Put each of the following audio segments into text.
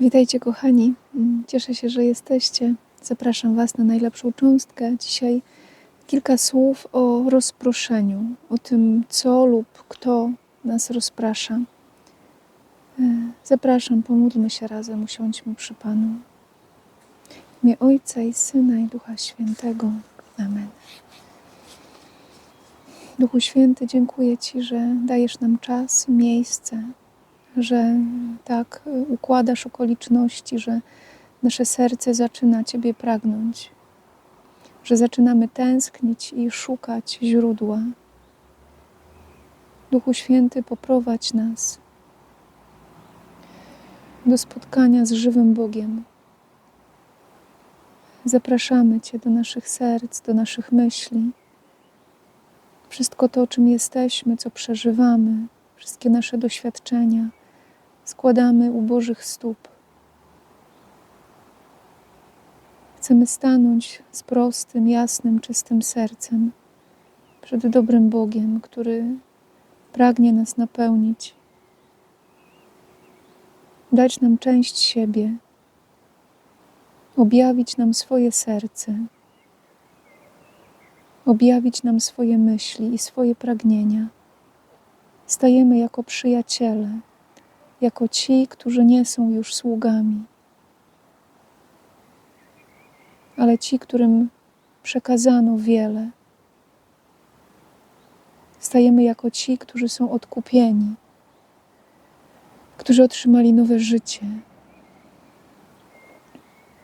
Witajcie, kochani. Mm, Cieszę się, że jesteście. Zapraszam Was na najlepszą cząstkę. Dzisiaj kilka słów o rozproszeniu, o tym, co lub kto nas rozprasza. E, Zapraszam, pomódlmy się razem, usiądźmy przy Panu. W imię Ojca i Syna i Ducha Świętego. Amen. Duchu Święty, dziękuję Ci, że dajesz nam czas miejsce, że tak y, układasz okoliczności, że nasze serce zaczyna Ciebie pragnąć, że zaczynamy tęsknić i szukać źródła. Duchu Święty, poprowadź nas do spotkania z żywym Bogiem. Zapraszamy Cię do naszych serc, do naszych myśli. Wszystko to, czym jesteśmy, co przeżywamy, wszystkie nasze doświadczenia składamy u Bożych stóp. Chcemy stanąć z prostym, jasnym, czystym sercem przed dobrym Bogiem, który pragnie nas napełnić, dać nam część siebie, objawić nam swoje serce, objawić nam swoje myśli i swoje pragnienia. Stajemy jako przyjaciele, jako ci, którzy nie są już sługami, ale ci, którym przekazano wiele. Stajemy jako ci, którzy są odkupieni, którzy otrzymali nowe życie,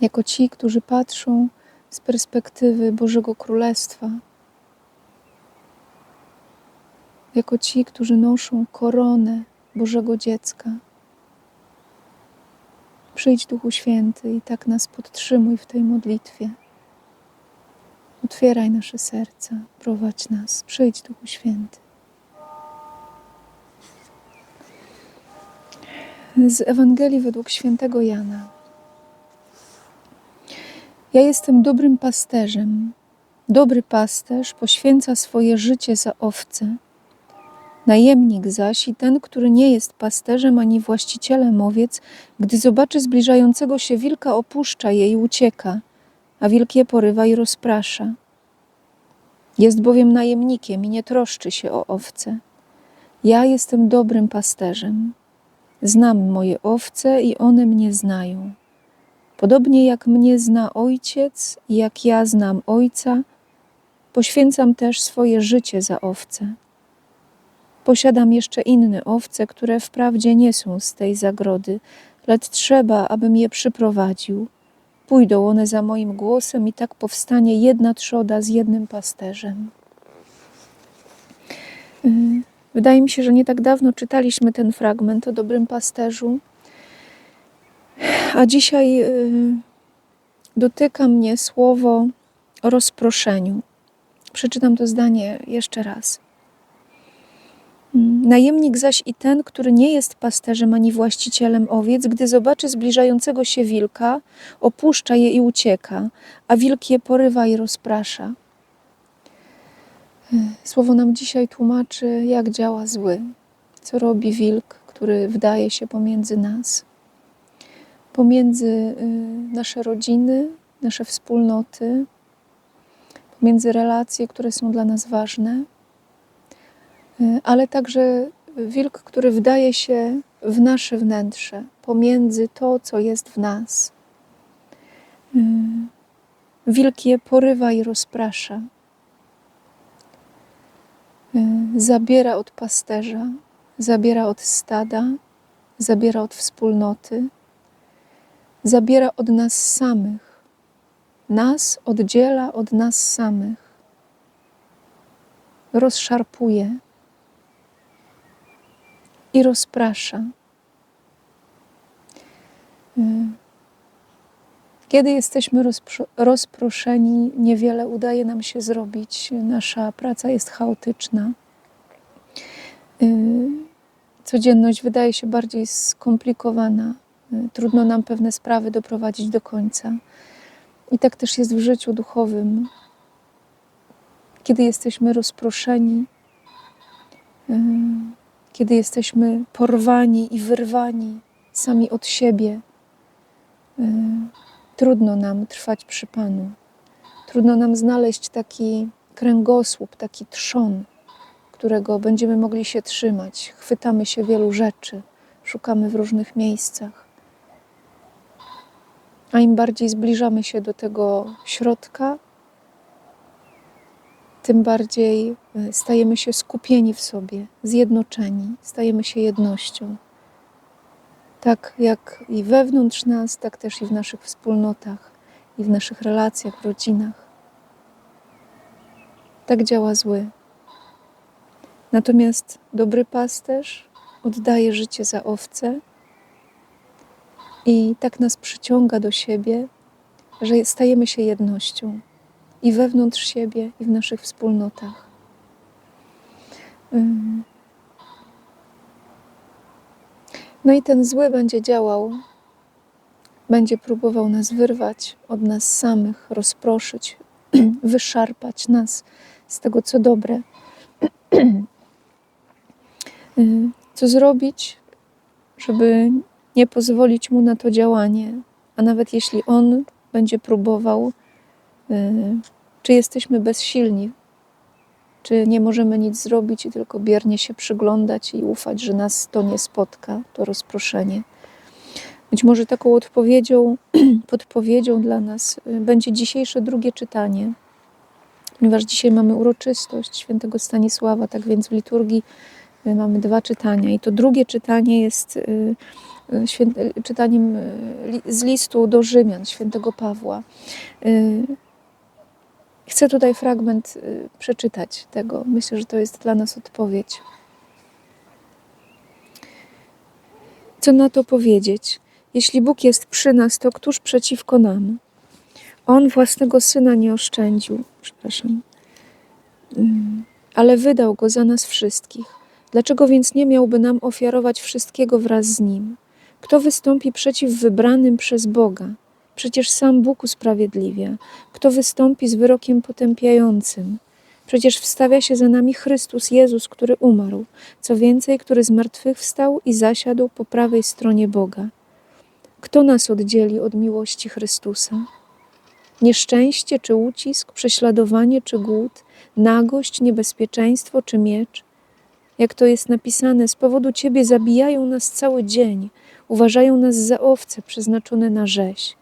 jako ci, którzy patrzą z perspektywy Bożego Królestwa, jako ci, którzy noszą koronę Bożego dziecka. Przyjdź Duchu Święty i tak nas podtrzymuj w tej modlitwie. Otwieraj nasze serca, prowadź nas. Przyjdź Duchu Święty. Z Ewangelii według świętego Jana. Ja jestem dobrym pasterzem. Dobry pasterz poświęca swoje życie za owce. Najemnik zaś i ten, który nie jest pasterzem ani właścicielem owiec, gdy zobaczy zbliżającego się wilka, opuszcza je i ucieka, a wilk je porywa i rozprasza. Jest bowiem najemnikiem i nie troszczy się o owce. Ja jestem dobrym pasterzem. Znam moje owce i one mnie znają. Podobnie jak mnie zna ojciec i jak ja znam ojca, poświęcam też swoje życie za owce. Posiadam jeszcze inne owce, które wprawdzie nie są z tej zagrody, lecz trzeba, abym je przyprowadził. Pójdą one za moim głosem i tak powstanie jedna trzoda z jednym pasterzem. Yy, Wydaje mi się, że nie tak dawno czytaliśmy ten fragment o dobrym pasterzu, a dzisiaj yy, dotyka mnie słowo o rozproszeniu. Przeczytam to zdanie jeszcze raz. Najemnik zaś i ten, który nie jest pasterzem ani właścicielem owiec, gdy zobaczy zbliżającego się wilka, opuszcza je i ucieka, a wilk je porywa i rozprasza. Słowo nam dzisiaj tłumaczy, jak działa zły, co robi wilk, który wdaje się pomiędzy nas, pomiędzy y, nasze rodziny, nasze wspólnoty, pomiędzy relacje, które są dla nas ważne ale także wilk, który wdaje się w nasze wnętrze, pomiędzy to, co jest w nas. Wilk je porywa i rozprasza. Zabiera od pasterza, zabiera od stada, zabiera od wspólnoty, zabiera od nas samych. Nas oddziela od nas samych. Rozszarpuje i rozprasza. Y, kiedy jesteśmy rozproszeni, niewiele udaje nam się zrobić. Nasza praca jest chaotyczna. Y, codzienność wydaje się bardziej skomplikowana. Y, trudno nam pewne sprawy doprowadzić do końca. I tak też jest w życiu duchowym. Kiedy jesteśmy rozproszeni, kiedy jesteśmy porwani i wyrwani sami od siebie, y, trudno nam trwać przy Panu. Trudno nam znaleźć taki kręgosłup, taki trzon, którego będziemy mogli się trzymać. Chwytamy się wielu rzeczy, szukamy w różnych miejscach. A im bardziej zbliżamy się do tego środka, tym bardziej y, stajemy się skupieni w sobie, zjednoczeni, stajemy się jednością. Tak jak i wewnątrz nas, tak też i w naszych wspólnotach, i w naszych relacjach, rodzinach. Tak działa zły. Natomiast dobry pasterz oddaje życie za owce i tak nas przyciąga do siebie, że stajemy się jednością i wewnątrz siebie, i w naszych wspólnotach. No i ten zły będzie działał, będzie próbował nas wyrwać od nas samych, rozproszyć, wyszarpać nas z tego, co dobre. Co zrobić, żeby nie pozwolić mu na to działanie, a nawet jeśli on będzie próbował, czy jesteśmy bezsilni, czy nie możemy nic zrobić i tylko biernie się przyglądać i ufać, że nas to nie spotka, to rozproszenie. Być może taką odpowiedzią, podpowiedzią dla nas y, będzie dzisiejsze drugie czytanie, ponieważ dzisiaj mamy uroczystość świętego Stanisława, tak więc w liturgii y, mamy dwa czytania. I to drugie czytanie jest czytaniem z listu do Rzymian świętego Pawła. Chcę tutaj fragment y, przeczytać tego. Myślę, że to jest dla nas odpowiedź. Co na to powiedzieć? Jeśli Bóg jest przy nas, to któż przeciwko nam? On własnego syna nie oszczędził, przepraszam, ale wydał go za nas wszystkich. Dlaczego więc nie miałby nam ofiarować wszystkiego wraz z nim? Kto wystąpi przeciw wybranym przez Boga? Przecież sam Bóg usprawiedliwia. Kto wystąpi z wyrokiem potępiającym? Przecież wstawia się za nami Chrystus Jezus, który umarł, co więcej, który z martwych wstał i zasiadł po prawej stronie Boga. Kto nas oddzieli od miłości Chrystusa? Nieszczęście czy ucisk, prześladowanie czy głód, nagość, niebezpieczeństwo czy miecz? Jak to jest napisane, z powodu Ciebie zabijają nas cały dzień, uważają nas za owce przeznaczone na rzeź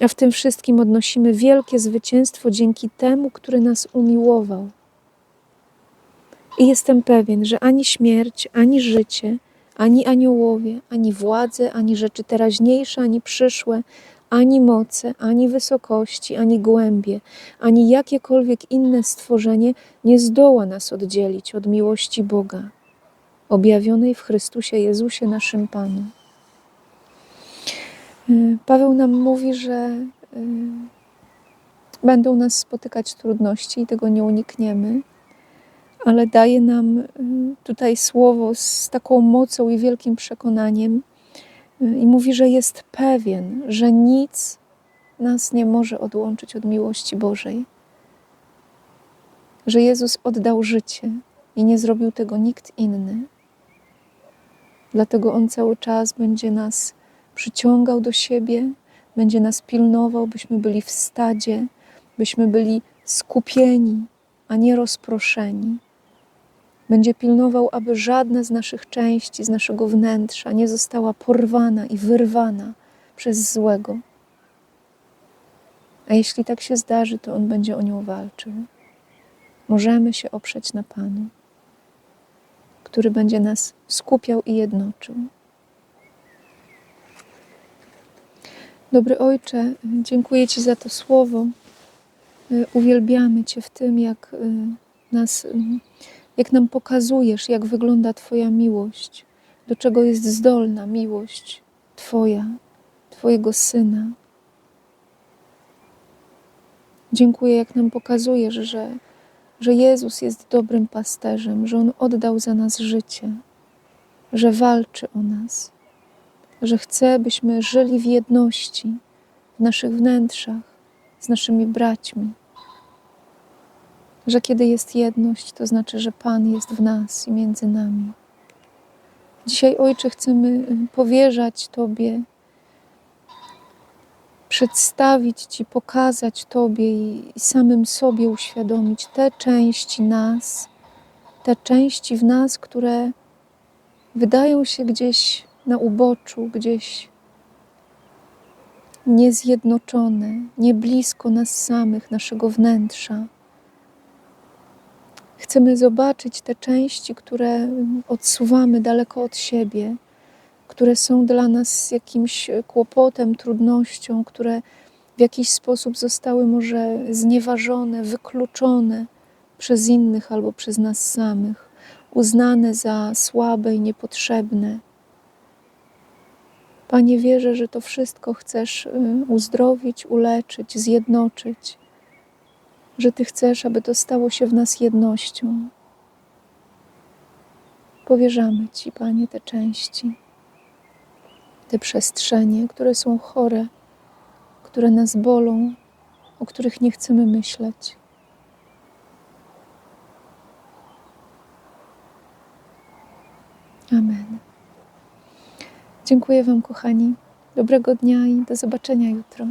a w tym wszystkim odnosimy wielkie zwycięstwo dzięki temu, który nas umiłował. I jestem pewien, że ani śmierć, ani życie, ani aniołowie, ani władze, ani rzeczy teraźniejsze, ani przyszłe, ani moce, ani wysokości, ani głębie, ani jakiekolwiek inne stworzenie nie zdoła nas oddzielić od miłości Boga, objawionej w Chrystusie Jezusie naszym Panu. Y, Paweł nam mówi, że y, będą nas spotykać trudności i tego nie unikniemy, ale daje nam y, tutaj słowo z taką mocą i wielkim przekonaniem i mówi, że jest pewien, że nic nas nie może odłączyć od miłości Bożej. Że Jezus oddał życie i nie zrobił tego nikt inny. Dlatego On cały czas będzie nas przyciągał do siebie, będzie nas pilnował, byśmy byli w stadzie, byśmy byli skupieni, a nie rozproszeni. Będzie pilnował, aby żadna z naszych części, z naszego wnętrza nie została porwana i wyrwana przez złego. A jeśli tak się zdarzy, to On będzie o nią walczył. Możemy się oprzeć na Panu, który będzie nas skupiał i jednoczył. Dobry Ojcze, dziękuję Ci za to słowo. Y, uwielbiamy Cię w tym, jak y, nas, y, jak nam pokazujesz, jak wygląda Twoja miłość, do czego jest zdolna miłość Twoja, Twojego Syna. Dziękuję, jak nam pokazujesz, że, że Jezus jest dobrym pasterzem, że On oddał za nas życie, że walczy o nas że chce, byśmy żyli w jedności w naszych wnętrzach z naszymi braćmi. Że kiedy jest jedność, to znaczy, że Pan jest w nas i między nami. Dzisiaj, Ojcze, chcemy y, powierzać Tobie przedstawić Ci, pokazać Tobie i i samym sobie uświadomić te części nas, te części w nas, które wydają się gdzieś na uboczu, gdzieś niezjednoczone, nie blisko nas samych, naszego wnętrza. Chcemy zobaczyć te części, które odsuwamy daleko od siebie, które są dla nas jakimś kłopotem, trudnością, które w jakiś sposób zostały może znieważone, wykluczone przez innych albo przez nas samych, uznane za słabe i niepotrzebne. Panie, wierzę, że to wszystko chcesz y, uzdrowić, uleczyć, zjednoczyć, że Ty chcesz, aby to stało się w nas jednością. Powierzamy Ci, Panie, te części, te przestrzenie, które są chore, które nas bolą, o których nie chcemy myśleć. Amen. Dziękuję Wam, kochani. Dobrego dnia i do zobaczenia jutro.